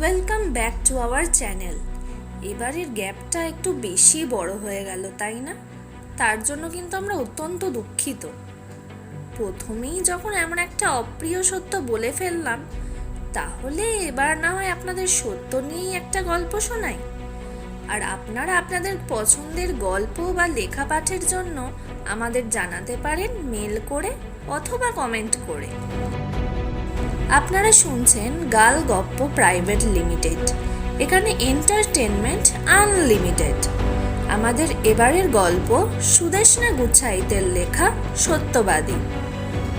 Welcome back to our channel এবারের গ্যাপটা একটু বেশি বড় হয়ে গেল, তাই না? তার জন্য কিন্তু আমরা অত্যন্ত দুঃখিত। প্রথমেই যখন এমন একটা অপ্রিয় সত্য বলে ফেললাম, তাহলে এবার না হয় আপনাদের সত্য নিয়েই একটা গল্প শোনাই। আর আপনারা আপনাদের পছন্দের গল্প বা লেখা পাঠের জন্য আমাদের জানাতে পারেন মেল করে অথবা কমেন্ট করে। আপনারা শুনছেন গাল গপ্প প্রাইভেট লিমিটেড, এখানে এন্টারটেনমেন্ট আনলিমিটেড। আমাদের এবারের গল্প সুদেশনা গুচ্ছাইতের লেখা সত্যবাদী।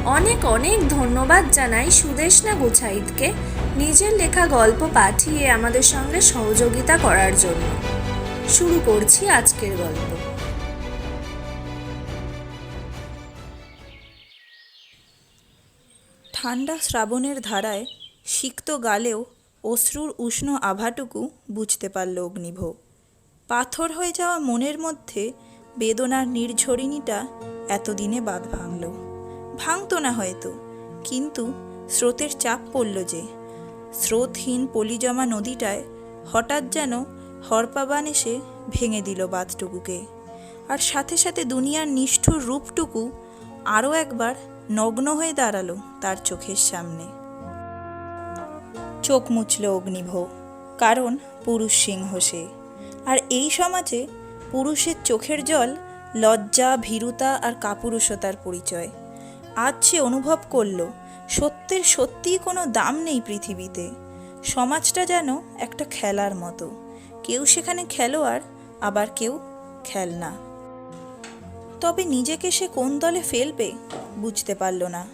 অনেক অনেক ধন্যবাদ জানাই সুদেশনা গুছাইতকে নিজের লেখা গল্প পাঠিয়ে আমাদের সঙ্গে সহযোগিতা করার জন্য। শুরু করছি আজকের গল্প। ঠান্ডা শ্রাবণের ধারায় সিক্ত গালেও অশ্রুর উষ্ণ আভাটুকু বুঝতে পারল অগ্নিভ পাথর হয়ে যাওয়া মনের মধ্যে বেদনার নির্ঝরিণীটা এতদিনে বাঁধ ভাঙল। ভাঙতো না হয়তো, কিন্তু স্রোতের চাপ পড়ল যে। স্রোতহীন পলিজমা নদীটায় হঠাৎ যেন হরপাবান এসে ভেঙে দিল বাঁধটুকুকে। আর সাথে সাথে দুনিয়ার নিষ্ঠুর রূপটুকু আরও একবার নগ্ন হয়ে দাঁড়াল তার চোখের সামনে। চোখ মুছল অগ্নিভোগ, কারণ পুরুষ সিংহ সে। আর এই সমাজে পুরুষের চোখের জল লজ্জা, ভীরুতা আর কাপুরুষতার পরিচয়। আজ সে অনুভব করল, সত্যের সত্যিই কোনো দাম নেই পৃথিবীতে। সমাজটা যেন একটা খেলার মতো। কেউ সেখানে খেলোয়াড়, আবার কেউ খেলনা। তবে নিজেকে সে কোন দলে ফেলবে বুঝতে পারল না।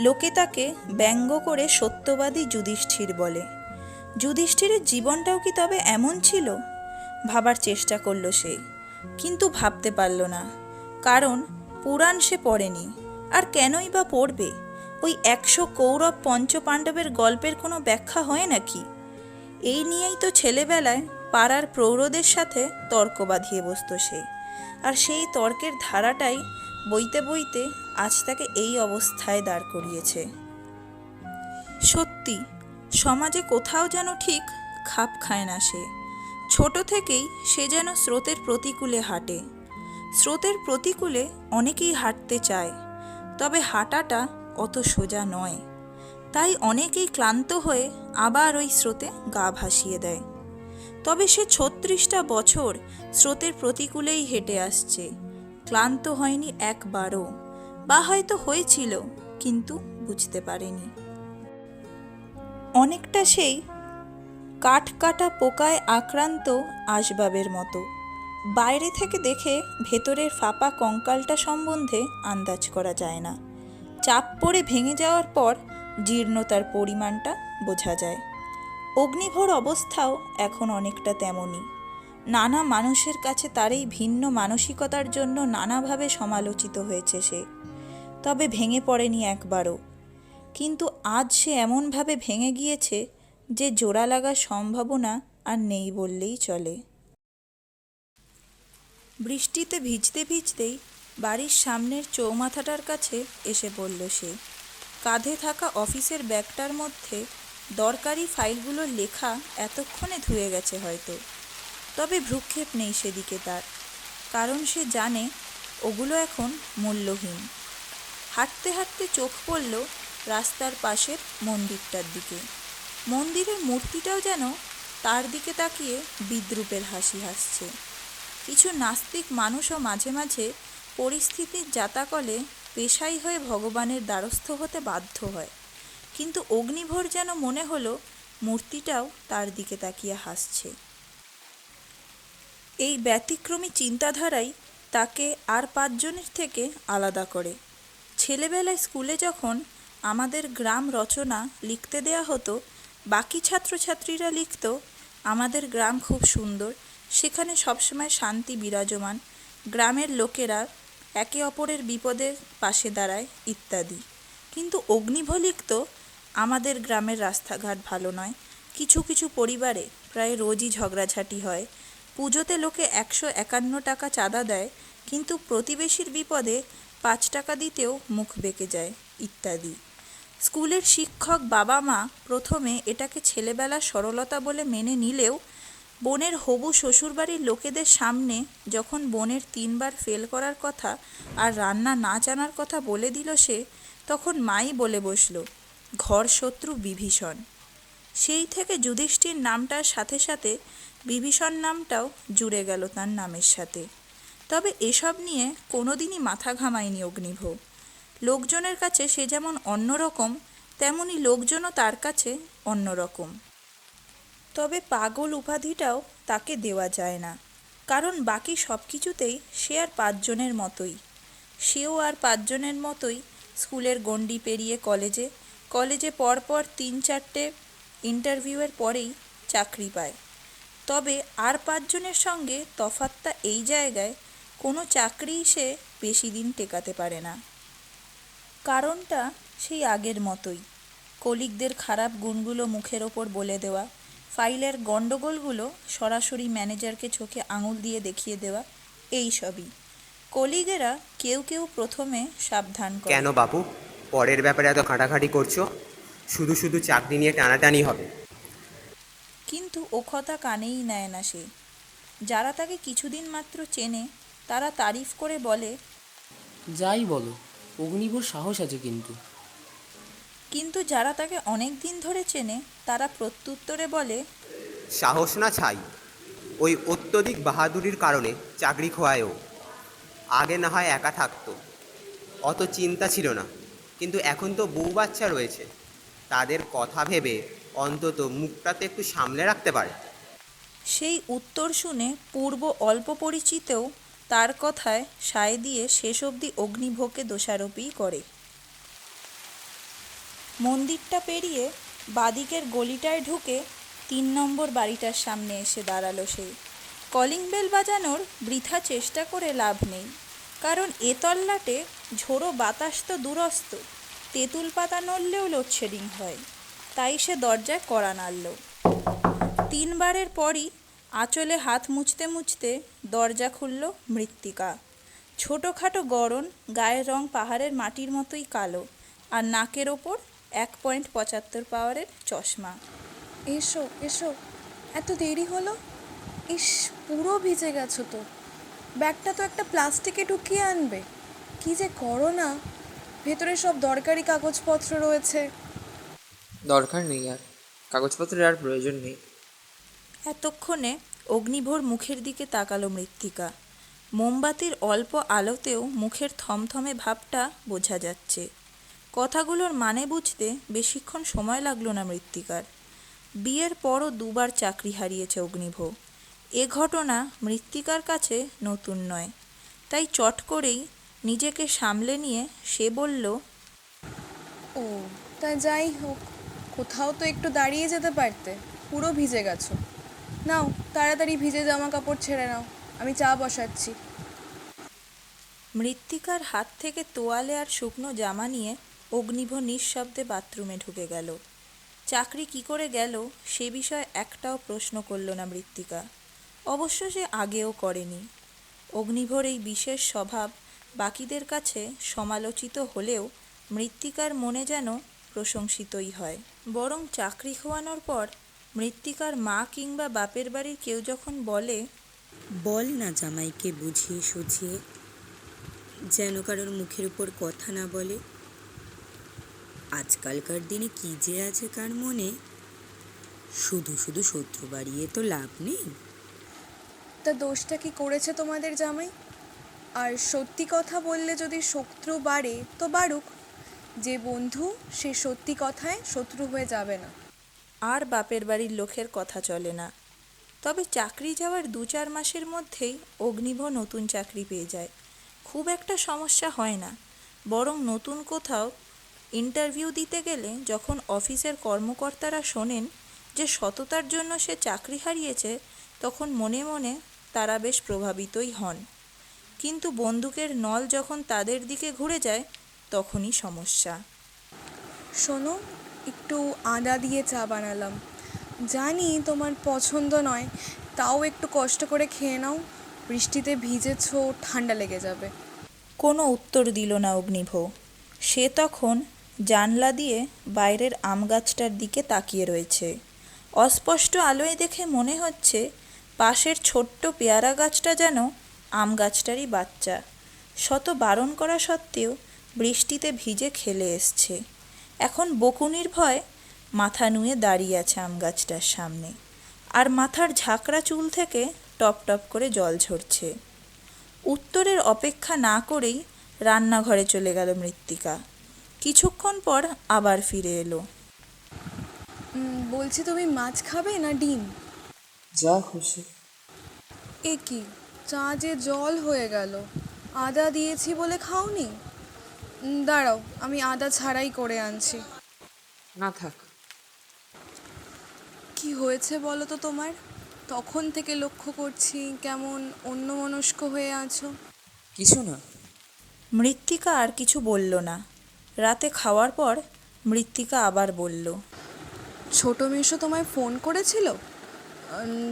লোকে তাকে ব্যঙ্গ করে সত্যবাদী যুধিষ্ঠির বলে। যুধিষ্ঠিরের জীবনটাও কি তবে এমন ছিল? ভাবার চেষ্টা করল সে, কিন্তু ভাবতে পারল না। কারণ পুরাণ সে পড়েনি, আর কেনই বা পড়বে? ওই একশো কৌরব পঞ্চপাণ্ডবের গল্পের কোনো ব্যাখ্যা হয় নাকি? এই নিয়েই তো ছেলেবেলায় পাড়ার প্রৌঢ়দের সাথে তর্ক বাঁধিয়ে বসত সে। আর সেই তর্কের ধারাটাই বইতে বইতে আজ তাকে এই অবস্থায় দাঁড় করিয়েছে। সত্যি, সমাজে কোথাও যেন ঠিক খাপ খায় না সে। ছোট থেকেই সে যেন স্রোতের প্রতিকূলে হাঁটে। স্রোতের প্রতিকূলে অনেকেই হাঁটতে চায়, তবে হাঁটাটা অত সোজা নয়। তাই অনেকেই ক্লান্ত হয়ে আবার ওই স্রোতে গা ভাসিয়ে দেয়। তবে সে ছত্রিশটা বছর স্রোতের প্রতিকূলেই হেঁটে আসছে। ক্লান্ত হয়নি একবারও। বা হয়তো হয়েছিল, কিন্তু বুঝতে পারেনি। অনেকটা সেই কাঠ কাটা পোকায় আক্রান্ত আসবাবের মতো। বাইরে থেকে দেখে ভেতরের ফাঁপা কঙ্কালটা সম্বন্ধে আন্দাজ করা যায় না। চাপ পড়ে ভেঙে যাওয়ার পর জীর্ণতার পরিমাণটা বোঝা যায়। অগ্নিভর অবস্থাও এখন অনেকটা তেমনই। নানা মানুষের কাছে তার এই ভিন্ন মানসিকতার জন্য নানাভাবে সমালোচিত হয়েছে সে। তবে ভেঙে পড়েনি একবারও। কিন্তু আজ সে এমনভাবে ভেঙে গিয়েছে যে জোড়া লাগার সম্ভাবনা আর নেই বললেই চলে। বৃষ্টিতে ভিজতে ভিজতেই বাড়ির সামনের চৌমাথাটার কাছে এসে পড়ল সে। কাঁধে থাকা অফিসের ব্যাগটার মধ্যে দরকারি ফাইলগুলোর লেখা এতক্ষণে ধুয়ে গেছে হয়তো। তবে ভ্রুক্ষেপ নেই সেদিকে তার। কারণ সে জানে ওগুলো এখন মূল্যহীন। হাঁটতে হাঁটতে চোখ পড়ল রাস্তার পাশের মন্দিরটার দিকে। মন্দিরের মূর্তিটাও যেন তার দিকে তাকিয়ে বিদ্রুপের হাসি হাসছে। কিছু নাস্তিক মানুষও মাঝে মাঝে পরিস্থিতির জাতাকলে পেশাই হয়ে ভগবানের দ্বারস্থ হতে বাধ্য হয়। কিন্তু অগ্নিভোর যেন মনে হলো মূর্তিটাও তার দিকে তাকিয়ে হাসছে। এই ব্যতিক্রমী চিন্তাধারাই তাকে আর পাঁচজনের থেকে আলাদা করে। ছেলেবেলায় স্কুলে যখন আমাদের গ্রাম রচনা লিখতে দেয়া হতো, বাকি ছাত্রছাত্রীরা লিখত, আমাদের গ্রাম খুব সুন্দর, সেখানে সবসময় শান্তি বিরাজমান, গ্রামের লোকেরা একে অপরের বিপদের পাশে দাঁড়ায়, ইত্যাদি। কিন্তু অগ্নিভ লিখত আমাদের গ্রামের রাস্তাঘাট ভালো নয়। কিছু কিছু পরিবারে প্রায় রোজই ঝগড়াঝাটি হয়। পুজোতে লোকে একশো একান্ন টাকা চাঁদা দেয়, কিন্তু প্রতিবেশীর বিপদে পাঁচ টাকা দিতেও মুখ বেঁকে যায়, ইত্যাদি। স্কুলের শিক্ষক বাবা মা প্রথমে এটাকে ছেলেবেলার সরলতা বলে মেনে নিলেও বোনের হবু শ্বশুরবাড়ির লোকেদের সামনে যখন বোনের তিনবার ফেল করার কথা আর রান্না না জানার কথা বলে দিল সে, তখন মাই বলে বসল ঘর শত্রু বিভীষণ। সেই থেকে যুধিষ্ঠির নামটার সাথে সাথে বিভীষণ নামটাও জুড়ে গেল তার নামের সাথে। তবে এসব নিয়ে কোনোদিনই মাথা ঘামায়নি অগ্নিভ লোকজনের কাছে সে যেমন অন্যরকম, তেমনি লোকজনও তার কাছে অন্যরকম। তবে পাগল উপাধিটাও তাকে দেওয়া যায় না। কারণ বাকি সব কিছুতেই সে আর পাঁচজনের মতোই। সেও আর পাঁচজনের মতোই স্কুলের গণ্ডি পেরিয়ে কলেজে কলেজে পরপর তিন চারটে ইন্টারভিউয়ের পরেই চাকরি পায়। তবে আর পাঁচজনের সঙ্গে তফাৎটা এই জায়গায়, কোনো চাকরিই সে বেশি দিন টেকাতে পারে না। কারণটা সেই আগের মতোই। কলিগদের খারাপ গুণগুলো মুখের ওপর বলে দেওয়া, ফাইলের গণ্ডগোলগুলো সরাসরি ম্যানেজারকে চোখে আঙুল দিয়ে দেখিয়ে দেওয়া, এই সবই। কলিগেরা কেউ কেউ প্রথমে সাবধান করে। কেন বাপু? পরের ব্যাপারে এত খাটাখাটি করছ? শুধু শুধু চাকরি নিয়ে টানাটানি হবে। কিন্তু ও কথা কানেই নেয় না সে। যারা তাকে কিছুদিন মাত্র চেনে তারা তারিফ করে বলে যাই বলো অগ্নিভর সাহস আছে কিন্তু। কিন্তু যারা তাকে অনেক দিন ধরে চেনে তারা প্রত্যুত্তরে বলে সাহস না ছাই। ওই অত্যধিক বাহাদুরির কারণে চাকরি খোয়ায়ও। আগে না হয় একা থাকতো। অত চিন্তা ছিল না। কিন্তু এখন তো বউ বাচ্চা রয়েছে। তাদের কথা ভেবে অন্তত মুখটাতে একটু সামলে রাখতে পারে। সেই উত্তর শুনে পূর্ব অল্প পরিচিতেও তার কথায় সায় দিয়ে শেষ অবধি অগ্নিভোগকে দোষারোপই করে। মন্দিরটা পেরিয়ে বাদিকের গলিটায় ঢুকে তিন নম্বর বাড়িটার সামনে এসে দাঁড়াল সে কলিং বেল বাজানোর বৃথা চেষ্টা করে লাভ নেই। কারণ এ তল্লাটে ঝোড়ো বাতাস তো দূরস্থ তেঁতুল পাতা নড়লেও লোডশেডিং হয়, তাই সে দরজায় কড়া নাড়ল। তিনবারের পরই আঁচলে হাত মুছতে মুছতে দরজা খুলল মৃত্তিকা। ছোটোখাটো গড়ন গায়ের রং পাহাড়ের মাটির মতোই কালো আর নাকের ওপর এক পয়েন্ট পঁচাত্তর পাওয়ারের চশমা। এসো এসো, এত দেরি হলো? ইস, পুরো ভিজে গেছো তো। ব্যাগটা তো একটা প্লাস্টিকে ঢুকিয়ে আনবে। কি যে করো না ভেতরে সব দরকারি কাগজপত্র রয়েছে। দরকার নেই আর। কাগজপত্রের আর প্রয়োজন নেই। এতক্ষণে অগ্নিভোর মুখের দিকে তাকালো মৃত্তিকা। মোমবাতির অল্প আলোতেও মুখের থমথমে ভাবটা বোঝা যাচ্ছে। কথাগুলোর মানে বুঝতে বেশিক্ষণ সময় লাগল না মৃত্তিকার। বিয়ের পরও দুবার চাকরি হারিয়েছে অগ্নিভ এ ঘটনা মৃত্তিকার কাছে নতুন নয়। তাই চট করেই নিজেকে সামলে নিয়ে সে বলল ও তা যাই হোক কোথাও তো একটু দাঁড়িয়ে যেতে পারতে। পুরো ভিজে গেছো। নাও তাড়াতাড়ি ভিজে জামা কাপড় ছেড়ে নাও। আমি চা বসাচ্ছি। মৃত্তিকার হাত থেকে তোয়ালে আর শুকনো জামা নিয়ে অগ্নিভ নিঃশব্দে বাথরুমে ঢুকে গেল। চাকরি কি করে গেল সে বিষয়ে একটাও প্রশ্ন করল না মৃত্তিকা। অবশ্য সে আগেও করেনি। অগ্নিভর এই বিশেষ স্বভাব বাকিদের কাছে সমালোচিত হলেও মৃত্তিকার মনে যেন প্রশংসিতই হয়। বরং চাকরি খোয়ানোর পর মৃত্তিকার মা কিংবা বাপের বাড়ির কেউ যখন বলে, বল না জামাইকে বুঝিয়ে সুঝিয়ে, যেন কারোর মুখের উপর কথা না বলে। আজকালকার দিনে কি যে আছে কার মনে? শুধু শুধু শত্রু বাড়িয়ে তো লাভ নেই। তা দোষটা কি করেছে তোমাদের জামাই? আর সত্যি কথা বললে যদি শত্রু বাড়ে, তো বাড়ুক। যে বন্ধু, সে সত্যি কথায় শত্রু হয়ে যাবে না। আর বাপের বাড়ির লোকের কথা চলে না। তবে চাকরি যাওয়ার দু চার মাসের মধ্যেই অগ্নিভ নতুন চাকরি পেয়ে যায়। খুব একটা সমস্যা হয় না। বরং নতুন কোথাও ইন্টারভিউ দিতে গেলে যখন অফিসের কর্মকর্তারা শোনেন যে সততার জন্য সে চাকরি হারিয়েছে, তখন মনে মনে তারা বেশ প্রভাবিতই হন। কিন্তু বন্দুকের নল যখন তাদের দিকে ঘুরে যায় তখনই সমস্যা। শোনো একটু আদা দিয়ে চা বানালাম। জানি তোমার পছন্দ নয় তাও একটু কষ্ট করে খেয়ে নাও। বৃষ্টিতে ভিজেছো ঠান্ডা লেগে যাবে। কোনো উত্তর দিল না অগ্নিভ। সে তখন জানলা দিয়ে বাইরের আম গাছটার দিকে তাকিয়ে রয়েছে। অস্পষ্ট আলোয় দেখে মনে হচ্ছে পাশের ছোট্ট পেয়ারা গাছটা যেন আম গাছটারই বাচ্চা। শত বারণ করা সত্ত্বেও বৃষ্টিতে ভিজে খেলে এসছে। এখন বকুনির ভয় মাথা নুয়ে দাঁড়িয়ে আছে আম গাছটার সামনে। আর মাথার ঝাঁকড়া চুল থেকে টপ টপ করে জল ঝরছে। উত্তরের অপেক্ষা না করেই রান্নাঘরে চলে গেল মৃত্তিকা। কিছুক্ষণ পর আবার ফিরে এলো। বলছি তুমি মাছ খাবে না ডিম? যা খুশি। এ কি চা যে জল হয়ে গেল। আদা দিয়েছি বলে খাওনি? দাঁড়াও আমি আদা ছাড়াই করে আনছি। না থাক। কি হয়েছে বলো তো তোমার? তখন থেকে লক্ষ্য করছি কেমন অন্যমনস্ক হয়ে আছো। কিছু না। মৃত্তিকা আর কিছু বলল না। রাতে খাওয়ার পর মৃত্তিকা আবার বলল ছোট মেশো তোমায় ফোন করেছিল?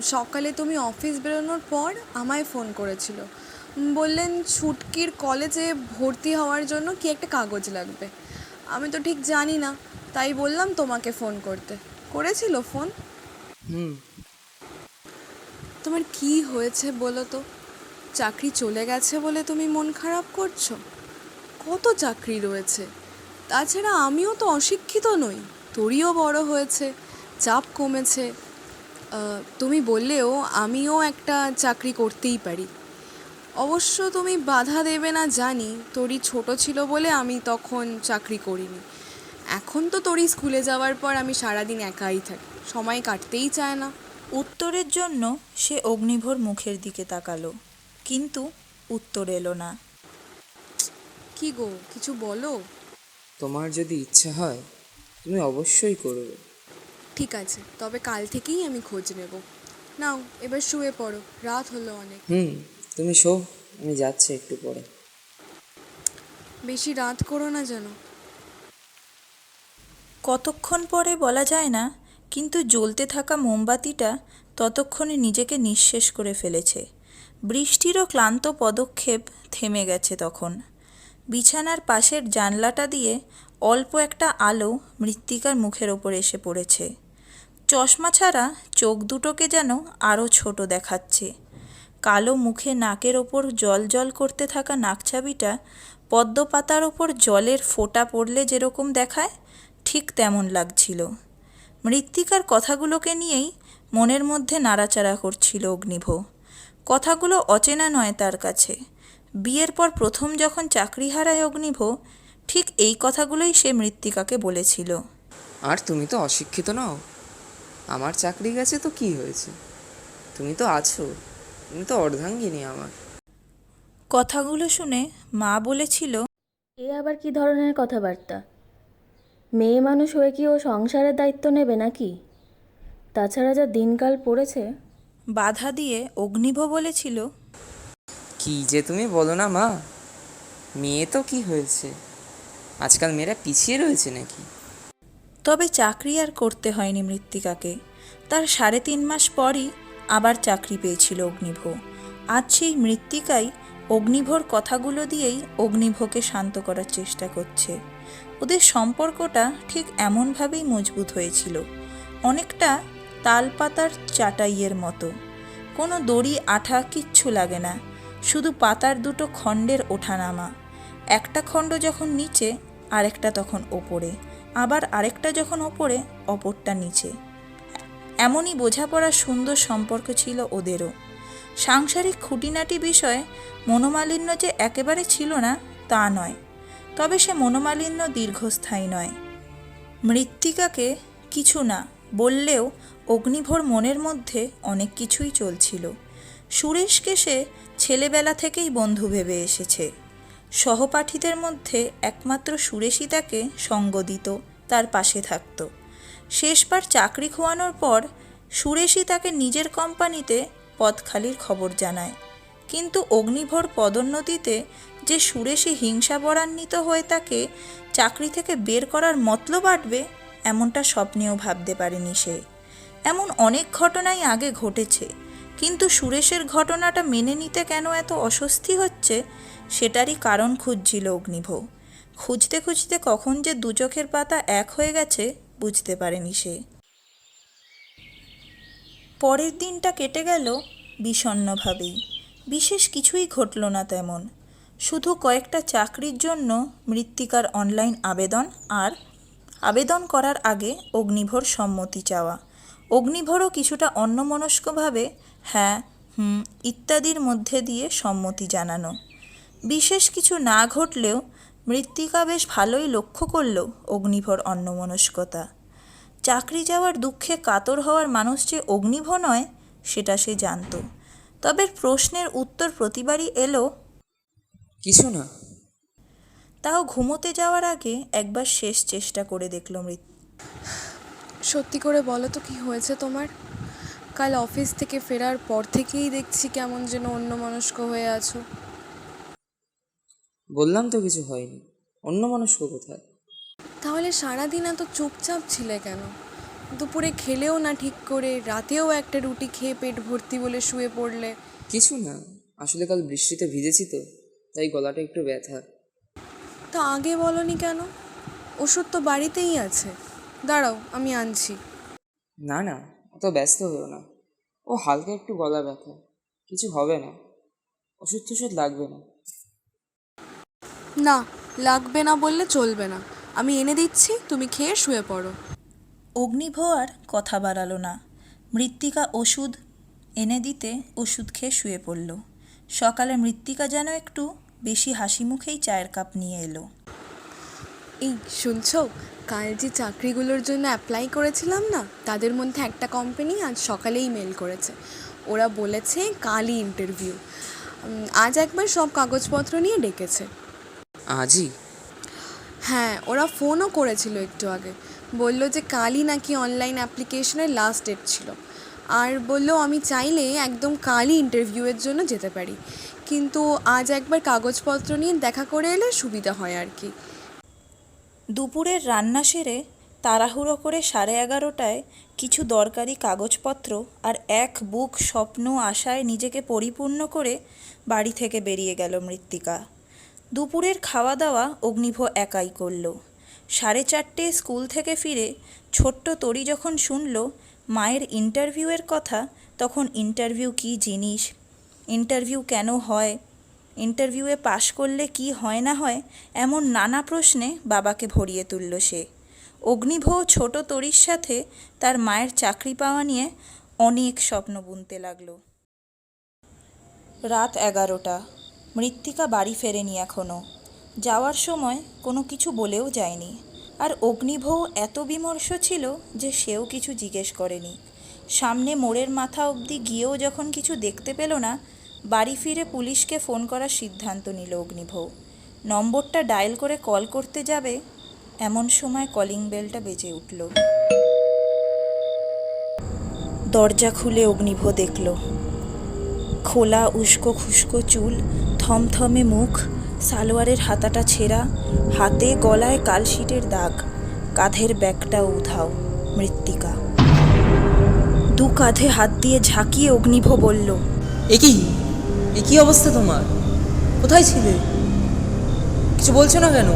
সকালে তুমি অফিস বেরোনোর পর আমায় ফোন করেছিল। বললেন ছুটকির কলেজে ভর্তি হওয়ার জন্য কি একটা কাগজ লাগবে? আমি তো ঠিক জানি না তাই বললাম তোমাকে ফোন করতে। করেছিল ফোন? হুম। তোমার কি হয়েছে বলো তো? চাকরি চলে গেছে বলে তুমি মন খারাপ করছ? কত চাকরি রয়েছে? তাছাড়া আমিও তো অশিক্ষিত নই তোরইও বড় হয়েছে চাপ কমেছে তুমি বললেও আমিও একটা চাকরি করতেই পারি। অবশ্য তুমি বাধা দেবে না জানি তোরই ছোট ছিল বলে আমি তখন চাকরি করিনি। এখন তো তোরই স্কুলে যাওয়ার পর আমি সারাদিন একাই থাকি সময় কাটতেই চায় না। উত্তরের জন্য সে অগ্নিভোর মুখের দিকে তাকালো কিন্তু উত্তর এলো না। কি গো কিছু বলো? তোমার যদি ইচ্ছা হয় তুমি অবশ্যই করবে। ঠিক আছে তবে কাল থেকেই আমি খোঁজ নেব। নাও এবার শুয়ে পড়ো রাত হলো অনেক। হুম তুমি শো আমি যাচ্ছি একটু পরে। বেশি রাত করো না যেন। কতক্ষণ পরে বলা যায় না কিন্তু জ্বলতে থাকা মোমবাতিটা ততক্ষণে নিজেকে নিঃশেষ করে ফেলেছে। বৃষ্টিরও ক্লান্ত পদক্ষেপ থেমে গেছে তখন। বিছানার পাশের জানলাটা দিয়ে অল্প একটা আলো মৃত্তিকার মুখের ওপর এসে পড়েছে। চশমা ছাড়া চোখ দুটোকে যেন আরও ছোট দেখাচ্ছে। কালো মুখে নাকের ওপর জল জল করতে থাকা নাকছাবিটা পদ্ম পাতার ওপর জলের ফোঁটা পড়লে যেরকম দেখায়, ঠিক তেমন লাগছিল। মৃত্তিকার কথাগুলোকে নিয়েই মনের মধ্যে নাড়াচাড়া করছিল অগ্নিভ। কথাগুলো অচেনা নয় তার কাছে। বিয়ের পর প্রথম যখন চাকরি হারায় অগ্নিভ, ঠিক এই কথাগুলোই সে মৃত্তিকাকে বলেছিল। আর তুমি তো অশিক্ষিত নও। আমার চাকরি গেছে তো কি হয়েছে? তুমি তো আছো তুমি তো অর্ধাঙ্গিনী আমার। কথাগুলো শুনে মা বলেছিল এ আবার কি ধরনের কথাবার্তা? মেয়ে মানুষ হয়ে কি ও সংসারের দায়িত্ব নেবে নাকি? তাছাড়া যা দিনকাল পড়েছে। বাধা দিয়ে অগ্নিভ বলেছিল কি যে তুমি বলো না মা মেয়ে তো কি হয়েছে? আজকাল মেয়েরা পিছিয়ে রয়েছে নাকি? তবে চাকরি আর করতে হয়নি মৃত্তিকাকে। তার সাড়ে তিন মাস পরই আবার চাকরি পেয়েছিল অগ্নিভ। আজ সেই মৃত্তিকাই অগ্নিভোর কথাগুলো দিয়েই অগ্নিভকে শান্ত করার চেষ্টা করছে। ওদের সম্পর্কটা ঠিক এমনভাবেই মজবুত হয়েছিল। অনেকটা তালপাতার চাটাইয়ের মতো। কোনো দড়ি, আঠা কিচ্ছু লাগে না। শুধু পাতার দুটো খণ্ডের ওঠানামা। একটা খণ্ড যখন নিচে, আরেকটা তখন ওপরে। আবার আরেকটা যখন ওপরে, অপরটা নিচে। এমনই বোঝাপড়া সুন্দর সম্পর্ক ছিল ওদেরও। সাংসারিক খুঁটিনাটি বিষয়ে মনোমালিন্য যে একেবারে ছিল না, তা নয়। তবে সে মনোমালিন্য দীর্ঘস্থায়ী নয়। মৃত্তিকাকে কিছু না বললেও অগ্নিভোর মনের মধ্যে অনেক কিছুই চলছিল। সুরেশকে সে ছেলেবেলা থেকেই বন্ধু ভেবে এসেছে। সহপাঠীদের মধ্যে একমাত্র সুরেশই তাকে সঙ্গ দিত, তার পাশে থাকত। শেষবার চাকরি খোয়ানোর পর সুরেশই তাকে নিজের কোম্পানিতে পদ খালির খবর জানায়। কিন্তু অগ্নিভর পদোন্নতিতে যে সুরেশই হিংসাবরান্বিত হয়ে তাকে চাকরি থেকে বের করার মতলব আটবে, এমনটা স্বপ্নেও ভাবতে পারেনি সে। এমন অনেক ঘটনাই আগে ঘটেছে কিন্তু সুরেশের ঘটনাটা মেনে নিতে কেন এত অস্বস্তি হচ্ছে, সেটারই কারণ খুঁজছিল অগ্নিভ খুঁজতে খুঁজতে কখন যে দু চোখের পাতা এক হয়ে গেছে, বুঝতে পারেনি সে। পরের দিনটা কেটে গেল বিষণ্ণভাবেই। বিশেষ কিছুই ঘটল না তেমন। শুধু কয়েকটা চাকরির জন্য মৃত্তিকার অনলাইন আবেদন আর আবেদন করার আগে অগ্নিভর সম্মতি চাওয়া। অগ্নিভরও কিছুটা অন্যমনস্কভাবে হ্যাঁ হুম ইত্যাদির মধ্যে দিয়ে সম্মতি জানানো। বিশেষ কিছু না ঘটলেও মৃত্তিকা বেশ ভালোই লক্ষ্য করল অগ্নিভর অন্যমনস্কতা। চাকরি যাওয়ার দুঃখে কাতর হওয়ার মানুষ যে অগ্নিভ নয় সেটা সে জানত। তবে প্রশ্নের উত্তর প্রতিবারই এলো। কিছু না। তাও ঘুমোতে যাওয়ার আগে একবার শেষ চেষ্টা করে দেখল মৃত সত্যি করে বলো তো কি হয়েছে তোমার? কাল অফিস থেকে ফেরার পর থেকেই দেখছি কেমন যেন অন্য অন্যমনস্ক হয়ে আছো। বললাম তো কিছু হয়নি। অন্য মানুষ কোথায়? তাহলে সারাদিন এত চুপচাপ ছিলে কেন? দুপুরে খেলেও না ঠিক করে রাতেও একটা রুটি খেয়ে পেট ভর্তি বলে শুয়ে পড়লে। কিছু না আসলে কাল বৃষ্টিতে ভিজেছি তো তাই গলাটা একটু ব্যথা। তা আগে বলনি কেন? ওষুধ তো বাড়িতেই আছে। দাঁড়াও আমি আনছি। না না অত ব্যস্ত হয়েও না। ও হালকা একটু গলা ব্যথা। কিছু হবে না। ওষুধ টষুধ লাগবে না। না লাগবে না বললে চলবে না। আমি এনে দিচ্ছি তুমি খেয়ে শুয়ে পড়ো। অগ্নিভ আর কথা বাড়ালো না। মৃত্তিকা ওষুধ এনে দিতে ওষুধ খেয়ে শুয়ে পড়ল। সকালে মৃত্তিকা যেন একটু বেশি হাসি মুখেই চায়ের কাপ নিয়ে এলো। এই শুনছো? কাল যে চাকরিগুলোর জন্য অ্যাপ্লাই করেছিলাম না তাদের মধ্যে একটা কোম্পানি আজ সকালেই মেল করেছে। ওরা বলেছে কালই ইন্টারভিউ আজ একবার সব কাগজপত্র নিয়ে ডেকেছে। আজই? হ্যাঁ ওরা ফোনও করেছিল একটু আগে। বলল যে কালই নাকি অনলাইন অ্যাপ্লিকেশনের লাস্ট ডেট ছিল। আর বলল আমি চাইলে একদম কালই ইন্টারভিউয়ের জন্য যেতে পারি। কিন্তু আজ একবার কাগজপত্র নিয়ে দেখা করে এলে সুবিধা হয় আর কি। দুপুরের রান্না সেরে তাড়াহুড়ো করে সাড়ে এগারোটায় কিছু দরকারি কাগজপত্র আর এক বুক স্বপ্ন আশায় নিজেকে পরিপূর্ণ করে বাড়ি থেকে বেরিয়ে গেল মৃত্তিকা। দুপুরের খাওয়া দাওয়া অগ্নিভ একাই করল। সাড়ে চারটে স্কুল থেকে ফিরে ছোট্ট তরি যখন শুনল মায়ের ইন্টারভিউয়ের কথা, তখন ইন্টারভিউ কী জিনিস? ইন্টারভিউ কেন হয়? ইন্টারভিউয়ে পাশ করলে কি হয় না হয় এমন নানা প্রশ্নে বাবাকে ভরিয়ে তুলল সে। অগ্নিভ ছোট তরির সাথে তার মায়ের চাকরি পাওয়া নিয়ে অনেক স্বপ্ন বুনতে লাগল। রাত এগারোটা। মৃত্তিকা বাড়ি ফেরেনি এখনও যাওয়ার সময় কোনো কিছু বলেও যায়নি। আর অগ্নিভৌ এত বিমর্ষ ছিল যে সেও কিছু জিজ্ঞেস করেনি। সামনে মোড়ের মাথা অবধি গিয়েও যখন কিছু দেখতে পেল না বাড়ি ফিরে পুলিশকে ফোন করার সিদ্ধান্ত নিল অগ্নিভৌ নম্বরটা ডায়াল করে কল করতে যাবে, এমন সময় কলিং বেলটা বেজে উঠল। দরজা খুলে অগ্নিভ দেখল। খোলা, উস্কো খুস্কো চুল, থমথমে মুখ, সালোয়ারের হাতাটা ছেঁড়া, হাতে গলায় কালশিটের দাগ, কাঁধের ব্যাগটা উধাও, মৃত্তিকা। দু কাঁধে হাত দিয়ে ঝাঁকিয়ে অগ্নিভ বলল এ কি এ কি অবস্থা তোমার? কোথায় ছিলে? কিছু বলছো না কেন?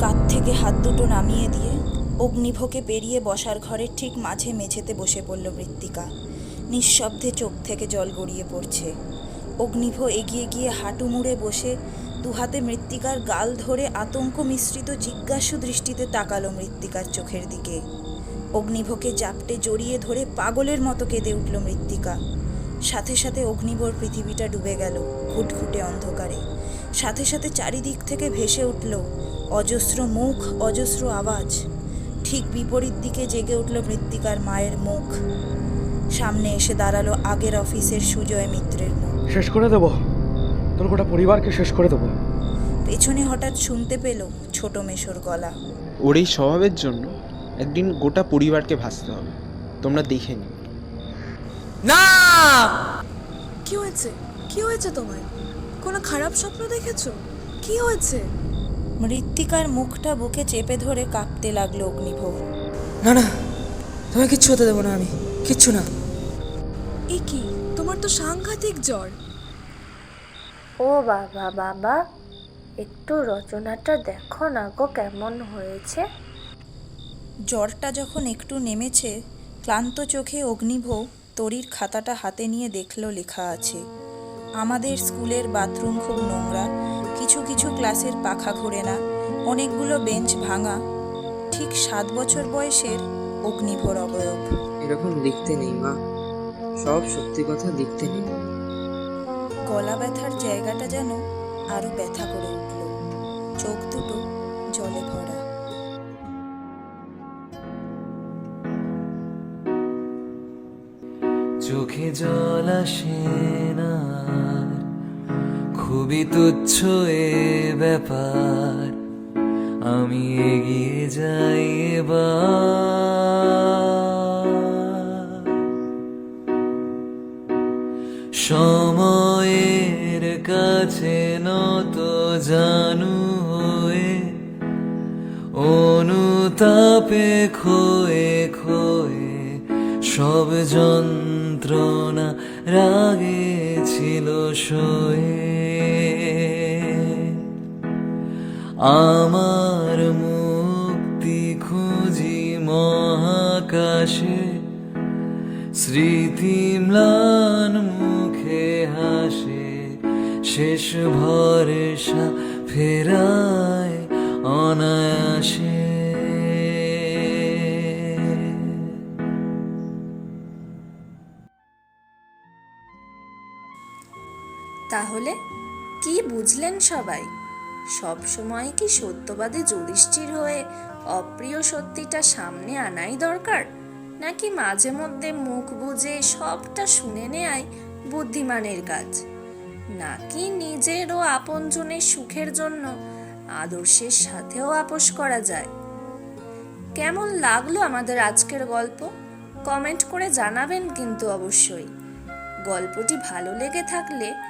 কাঁধ থেকে হাত দুটো নামিয়ে দিয়ে অগ্নিভকে পেরিয়ে বসার ঘরের ঠিক মাঝে মেঝেতে বসে পড়ল মৃত্তিকা। নিঃশব্দে চোখ থেকে জল গড়িয়ে পড়ছে। অগ্নিভ এগিয়ে গিয়ে হাঁটু মুড়ে বসে দুহাতে মৃত্তিকার গাল ধরে আতঙ্ক মিশ্রিত জিজ্ঞাসু দৃষ্টিতে তাকালো মৃত্তিকার চোখের দিকে। অগ্নিভকে জাপটে জড়িয়ে ধরে পাগলের মতো কেঁদে উঠল মৃত্তিকা। সাথে সাথে অগ্নিবর পৃথিবীটা ডুবে গেল ঘুটঘুটে অন্ধকারে। সাথে সাথে চারিদিক থেকে ভেসে উঠল অজস্র মুখ অজস্র আওয়াজ। ঠিক বিপরীত দিকে জেগে উঠল মৃত্তিকার মায়ের মুখ। সামনে এসে দাঁড়াল আগের অফিসের সুজয় মিত্রের মুখ। শেষ করে দেবো। তোর গোটা পরিবারকে শেষ করে দেবো। পেছনে হঠাৎ শুনতে পেল ছোট মেশোর গলা। ওর এই স্বভাবের জন্য একদিন গোটা পরিবারকে ভাসতে হবে। তোমরা দেখে নিও। না! কি হয়েছে? কি হয়েছে তোমায়? কোনো খারাপ স্বপ্ন দেখেছ? কি হয়েছে? মৃত্তিকার মুখটা বুকে চেপে ধরে কাঁপতে লাগল অগ্নিভ না না তোমায় কিচ্ছু হতে দেবো না আমি। কিচ্ছু না। এ কি? তোমার তো সাংঘাতিক জ্বর। ও বাবা বাবা একটু রচনাটা দেখো না গো কেমন হয়েছে। জ্বরটা যখন একটু নেমেছে ক্লান্ত চোখে অগ্নিভ তরির খাতাটা হাতে নিয়ে দেখল লেখা আছে আমাদের স্কুলের বাথরুম খুব নোংরা কিছু কিছু ক্লাসের পাখা ঘোরে না অনেকগুলো বেঞ্চ ভাঙা ঠিক সাত বছর বয়সের অগ্নিভোর অবয়ব। এরকম লিখতে নেই মা। সব সত্যি কথা লিখতে নেই। গলা ব্যথার জায়গাটা যেন আরও ব্যথা করে উঠল। চোখ দুটো চোখে জল আসে না। খুবই তুচ্ছ এ ব্যাপার। আমি এগিয়ে যাই সময়ের কাছে নত জানু হয়ে, অনুতাপে খোয়ে খোয়ে সব যন্ত্রণা রাগে ছিল সয়ে। আমার মুক্তি খুঁজি মহাকাশে, স্মৃতি ম্লান মুখে হাসে, শেষ ভরসা ফেরায় অনায়াসে। তাহলে কি বুঝলেন সবাই? সব সময় কি সত্যবাদী যুধিষ্ঠির হয়ে অপ্রিয় সত্যিটা সামনে আনাই দরকার? নাকি মাঝে মধ্যে মুখ বুজে সবটা শুনে নেয়াই বুদ্ধিমানের কাজ? নাকি নিজের ও আপনজনের সুখের জন্য আদর্শের সাথেও আপোষ করা যায়? কেমন লাগল আমাদের আজকের গল্প? কমেন্ট করে জানাবেন কিন্তু অবশ্যই। গল্পটি ভালো লেগে থাকলে